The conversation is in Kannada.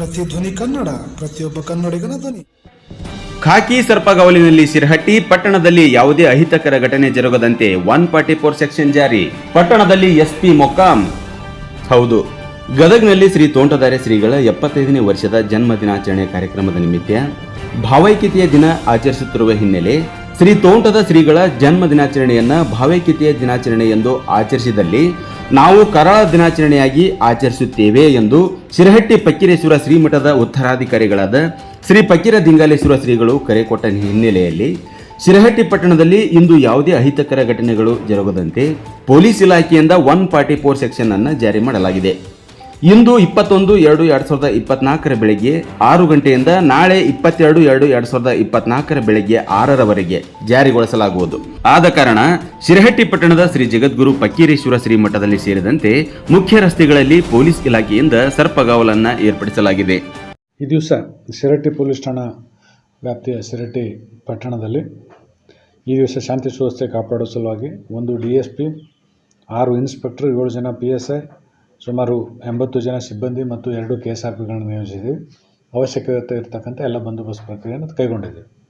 ಆಲಿಸಿ ಧ್ವನಿ ಕನ್ನಡ, ಪ್ರತಿಯೊಬ್ಬ ಕನ್ನಡಿಗನ ಧ್ವನಿ. ಖಾಕಿ ಸರ್ಪಗಾವಲಿನಲ್ಲಿ ಸಿರಹಟ್ಟಿ, ಪಟ್ಟಣದಲ್ಲಿ ಯಾವುದೇ ಅಹಿತಕರ ಘಟನೆ ಜರುಗದಂತೆ ಒನ್ ಫಾರ್ಟಿ ಫೋರ್ ಸೆಕ್ಷನ್ ಜಾರಿ. ಪಟ್ಟಣದಲ್ಲಿ ಎಸ್ಪಿ ಮೊಕ್ಕಾಂ. ಹೌದು, ಗದಗ್ನಲ್ಲಿ ಶ್ರೀ ತೋಂಟದಾರ್ಯ ಶ್ರೀಗಳ ಎಪ್ಪತ್ತೈದನೇ ವರ್ಷದ ಜನ್ಮ ದಿನಾಚರಣೆ ಕಾರ್ಯಕ್ರಮದ ನಿಮಿತ್ತ ಭಾವೈಕ್ಯತೆಯ ದಿನ ಆಚರಿಸುತ್ತಿರುವ ಹಿನ್ನೆಲೆ ಶ್ರೀ ತೋಂಟದ ಶ್ರೀಗಳ ಜನ್ಮ ದಿನಾಚರಣೆಯನ್ನ ಭಾವೈಕ್ಯತೆಯ ದಿನಾಚರಣೆ ಎಂದು ಆಚರಿಸಿದಲ್ಲಿ ನಾವು ಕರಾಳ ದಿನಾಚರಣೆಯಾಗಿ ಆಚರಿಸುತ್ತೇವೆ ಎಂದು ಶಿರಹಟ್ಟಿ ಪಕ್ಕಿರೇಶ್ವರ ಶ್ರೀಮಠದ ಉತ್ತರಾಧಿಕಾರಿಗಳಾದ ಶ್ರೀ ಪಕ್ಕಿರ ದಿಂಗಾಲೇಶ್ವರ ಶ್ರೀಗಳು ಕರೆ ಕೊಟ್ಟ ಹಿನ್ನೆಲೆಯಲ್ಲಿ ಶಿರಹಟ್ಟಿ ಪಟ್ಟಣದಲ್ಲಿ ಇಂದು ಯಾವುದೇ ಅಹಿತಕರ ಘಟನೆಗಳು ಜರುಗದಂತೆ ಪೊಲೀಸ್ ಇಲಾಖೆಯಿಂದ ಒನ್ ಫಾರ್ಟಿ ಫೋರ್ ಸೆಕ್ಷನ್ ಅನ್ನು ಜಾರಿ ಮಾಡಲಾಗಿದೆ. ಇಂದು ಇಪ್ಪತ್ತೊಂದು ಎರಡು ಎರಡು ಸಾವಿರದ ಇಪ್ಪತ್ನಾಲ್ಕರ ಬೆಳಗ್ಗೆ ಆರು ಗಂಟೆಯಿಂದ ನಾಳೆ ಇಪ್ಪತ್ತೆರಡು ಎರಡು ಎರಡು ಸಾವಿರದ ಇಪ್ಪತ್ನಾಲ್ಕರ ಬೆಳಗ್ಗೆ ಆರರವರೆಗೆ ಜಾರಿಗೊಳಿಸಲಾಗುವುದು. ಆದ ಕಾರಣ ಶಿರಹಟ್ಟಿ ಪಟ್ಟಣದ ಶ್ರೀ ಜಗದ್ಗುರು ಪಕ್ಕೀರೇಶ್ವರ ಶ್ರೀಮಠದಲ್ಲಿ ಸೇರಿದಂತೆ ಮುಖ್ಯ ರಸ್ತೆಗಳಲ್ಲಿ ಪೊಲೀಸ್ ಇಲಾಖೆಯಿಂದ ಸರ್ಪಗಾವಲನ್ನು ಏರ್ಪಡಿಸಲಾಗಿದೆ. ಈ ದಿವಸ ಶಿರಹಟ್ಟಿ ಪೊಲೀಸ್ ಠಾಣಾ ವ್ಯಾಪ್ತಿಯ ಶಿರಹಟ್ಟಿ ಪಟ್ಟಣದಲ್ಲಿ ಈ ದಿವಸ ಶಾಂತಿ ಸುವ್ಯವಸ್ಥೆ ಕಾಪಾಡುವ ಸಲುವಾಗಿ ಒಂದು ಡಿ ಎಸ್ ಪಿ, ಆರು ಇನ್ಸ್ಪೆಕ್ಟರ್, ಏಳು ಜನ ಪಿ ಎಸ್ ಐ ಸುಮಾರು ಎಂಬತ್ತು ಜನ ಸಿಬ್ಬಂದಿ ಮತ್ತು ಎರಡು ಕೆ ಎಸ್ ಆರ್ ಪಿಗಳನ್ನು ನಿಯೋಜಿಸಿದ್ದೀವಿ. ಅವಶ್ಯಕತೆ ಇರತಕ್ಕಂಥ ಎಲ್ಲ ಬಂದೋಬಸ್ತ್ ಪ್ರಕ್ರಿಯೆಯನ್ನು ಕೈಗೊಂಡಿದ್ದೀವಿ.